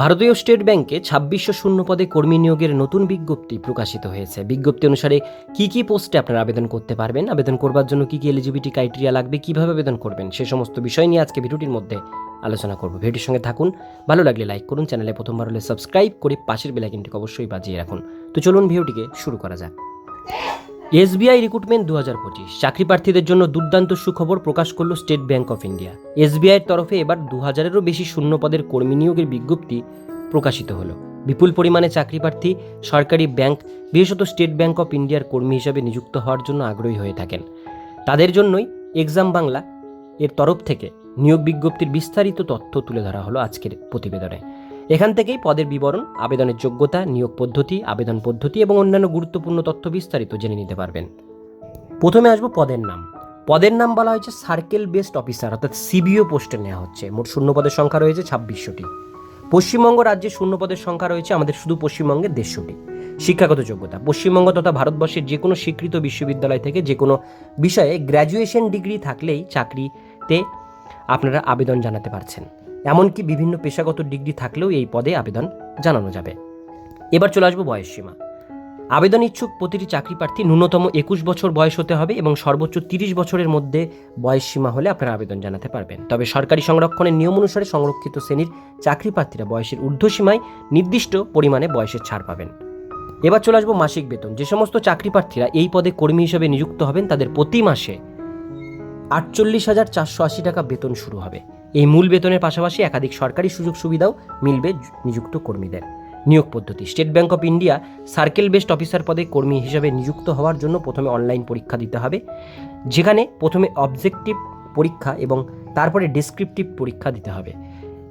ভারতীয় স্টেট ব্যাংকে ছাব্বিশশো শূন্য পদে কর্মী নিয়োগের নতুন বিজ্ঞপ্তি প্রকাশিত হয়েছে। বিজ্ঞপ্তি অনুসারে কি কি পোস্টে আপনারা আবেদন করতে পারবেন, আবেদন করবার জন্য কি কি এলিজিবিলিটি ক্রাইটেরিয়া লাগবে, কীভাবে আবেদন করবেন, সে সমস্ত বিষয় নিয়ে আজকে ভিডিওটির মধ্যে আলোচনা করব। ভিডিওর সঙ্গে থাকুন, ভালো লাগলে লাইক করুন, চ্যানেলে প্রথমবার হলে সাবস্ক্রাইব করে পাশের বেলাইকিনটিকে অবশ্যই বাজিয়ে রাখুন। তো চলুন ভিডিওটিকে শুরু করা যাক। এসবিআই রিক্রুটমেন্ট দু হাজার পঁচিশ। চাকরি প্রার্থীদের জন্য দুর্দান্ত সুখবর প্রকাশ করল স্টেট ব্যাংক অফ ইন্ডিয়া। এসবিআইয়ের তরফে এবার দু হাজারেরও বেশি শূন্য পদের কর্মী নিয়োগের বিজ্ঞপ্তি প্রকাশিত হলো। বিপুল পরিমাণে চাকরি প্রার্থী সরকারি ব্যাংক, বিশেষত স্টেট ব্যাংক অফ ইন্ডিয়ার কর্মী হিসাবে নিযুক্ত হওয়ার জন্য আগ্রহী হয়ে থাকেন। তাদের জন্যই এক্সাম বাংলা এর তরফ থেকে নিয়োগ বিজ্ঞপ্তির বিস্তারিত তথ্য তুলে ধরা হলো আজকের প্রতিবেদনে। এখান থেকেই পদের বিবরণ, আবেদনের যোগ্যতা, নিয়োগ পদ্ধতি, আবেদন পদ্ধতি এবং অন্যান্য গুরুত্বপূর্ণ তথ্য বিস্তারিত জেনে নিতে পারবেন। প্রথমে আসব পদের নাম। পদের নাম বলা হয়েছে সার্কেল বেসড অফিসার, অর্থাৎ সিবিও পোস্টে নেওয়া হচ্ছে। মোট শূন্য পদের সংখ্যা রয়েছে ছাব্বিশশোটি। পশ্চিমবঙ্গ রাজ্যে শূন্য পদের সংখ্যা রয়েছে আমাদের শুধু পশ্চিমবঙ্গে দেড়শোটি। শিক্ষাগত যোগ্যতা। পশ্চিমবঙ্গ তথা ভারতবর্ষের যে কোনো স্বীকৃত বিশ্ববিদ্যালয় থেকে যে কোনো বিষয়ে গ্র্যাজুয়েশন ডিগ্রি থাকলেই চাকরিতে আপনারা আবেদন জানাতে পারছেন। এমনকি বিভিন্ন পেশাগত ডিগ্রি থাকলেও এই পদে আবেদন জানানো যাবে। এবার চলে আসব বয়সসীমা। আবেদন ইচ্ছুক প্রতিটি চাকরি প্রার্থী ন্যূনতম একুশ বছর বয়স হতে হবে এবং সর্বোচ্চ তিরিশ বছরের মধ্যে বয়স সীমা হলে আপনারা আবেদন জানাতে পারবেন। তবে সরকারি সংরক্ষণের নিয়ম অনুসারে সংরক্ষিত শ্রেণির চাকরি প্রার্থীরা বয়সের ঊর্ধ্বসীমায় নির্দিষ্ট পরিমাণে বয়সের ছাড় পাবেন। এবার চলে আসব মাসিক বেতন। যে সমস্ত চাকরি প্রার্থীরা এই পদে কর্মী হিসেবে নিযুক্ত হবেন, তাদের প্রতি মাসে আটচল্লিশ হাজার চারশো আশি টাকা বেতন শুরু হবে। এই মূল বেতনের পাশাপাশি একাধিক সরকারি সুযোগ সুবিধাও মিলবে নিযুক্ত কর্মীদের। নিয়োগ পদ্ধতি, State Bank of India circle based officer পদে কর্মী হিসেবে নিযুক্ত হওয়ার জন্য প্রথমে অনলাইন পরীক্ষা দিতে হবে, যেখানে প্রথমে অবজেক্টিভ পরীক্ষা এবং তারপরে ডেসক্রিপটিভ পরীক্ষা দিতে হবে।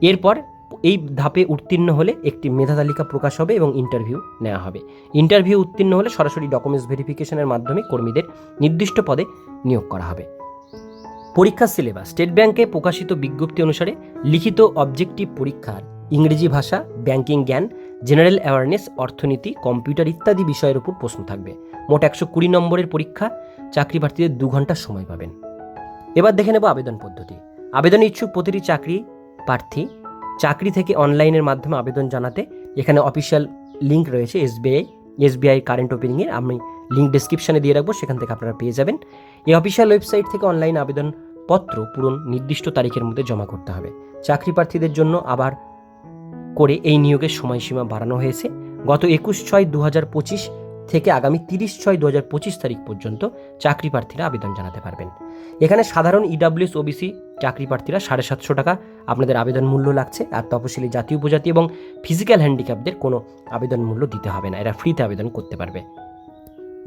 এরপর এই ধাপে উত্তীর্ণ হলে একটি মেধা তালিকা প্রকাশ হবে এবং ইন্টারভিউ নেওয়া হবে। ইন্টারভিউ উত্তীর্ণ হলে সরাসরি ডকুমেন্টস ভেরিফিকেশনের মাধ্যমে কর্মীদের নির্দিষ্ট পদে নিয়োগ করা হবে। পরীক্ষার সিলেবাস, স্টেট ব্যাংকে প্রকাশিত বিজ্ঞপ্তি অনুসারে লিখিত অবজেক্টিভ পরীক্ষার ইংরেজি ভাষা, ব্যাংকিং জ্ঞান, জেনারেল অ্যাওয়ারনেস, অর্থনীতি, কম্পিউটার ইত্যাদি বিষয়ের উপর প্রশ্ন থাকবে। মোট একশো কুড়ি নম্বরের পরীক্ষা চাকরি প্রার্থীদের দু ঘণ্টা সময় পাবেন। এবার দেখে নেব আবেদন পদ্ধতি। আবেদন ইচ্ছুক প্রতিটি চাকরি প্রার্থী চাকরি থেকে অনলাইনের মাধ্যমে আবেদন জানাতে এখানে অফিসিয়াল লিঙ্ক রয়েছে এসবিআই এসবিআই কারেন্ট ওপেনিংয়ের আমি লিঙ্ক ডিসক্রিপশানে দিয়ে রাখব, সেখান থেকে আপনারা পেয়ে যাবেন। এই অফিসিয়াল ওয়েবসাইট থেকে অনলাইন আবেদনপত্র পূরণ নির্দিষ্ট তারিখের মধ্যে জমা করতে হবে। চাকরি প্রার্থীদের জন্য আবার করে এই নিয়োগের সময়সীমা বাড়ানো হয়েছে। গত একুশ ছয় দু হাজার পঁচিশ থেকে আগামী তিরিশ ছয় দু হাজার পঁচিশ তারিখ পর্যন্ত চাকরি প্রার্থীরা আবেদন জানাতে পারবেন। এখানে সাধারণ ইডাব্লিউএস ওবিসি চাকরি প্রার্থীরা সাড়ে সাতশো টাকা আপনাদের আবেদন মূল্য লাগছে। আর তপশিলি জাতীয় উপজাতি এবং ফিজিক্যাল হ্যান্ডিক্যাপদের কোনো আবেদন মূল্য দিতে হবে না। এরা ফ্রিতে আবেদন করতে পারবে।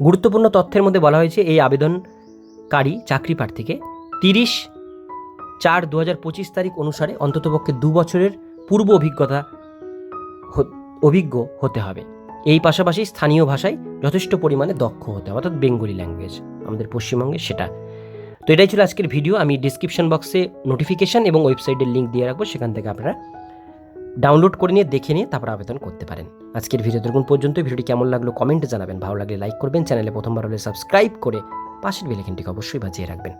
গুরুত্বপূর্ণ তথ্যের মধ্যে বলা হয়েছে, এই আবেদনকারী চাকরি প্রার্থীকে তিরিশ চার দু হাজার পঁচিশ তারিখ অনুসারে অন্ততপক্ষে দু বছরের পূর্ব অভিজ্ঞতা অভিজ্ঞ হতে হবে। এই পাশাপাশি স্থানীয় ভাষায় যথেষ্ট পরিমাণে দক্ষ হতে হবে, অর্থাৎ বেঙ্গলি ল্যাঙ্গুয়েজ আমাদের পশ্চিমবঙ্গে সেটা। তো এটাই ছিল আজকের ভিডিও, আমি ডিসক্রিপশন বক্সে নোটিফিকেশন এবং ওয়েবসাইটের লিঙ্ক দিয়ে রাখব, সেখান থেকে আপনারা ডাউনলোড করে নিয়ে, দেখে নিয়ে তারপর আবেদন করতে পারেন। আজকের ভিডিও দেখুন পর্যন্ত, ভিডিওটি কেমন লাগল কমেন্টে জানাবেন, ভালো লাগলে লাইক করবেন, চ্যানেলে প্রথমবার হলে সাবস্ক্রাইব করে পাশের বেলাইকনটিকে অবশ্যই বাজিয়ে রাখবেন।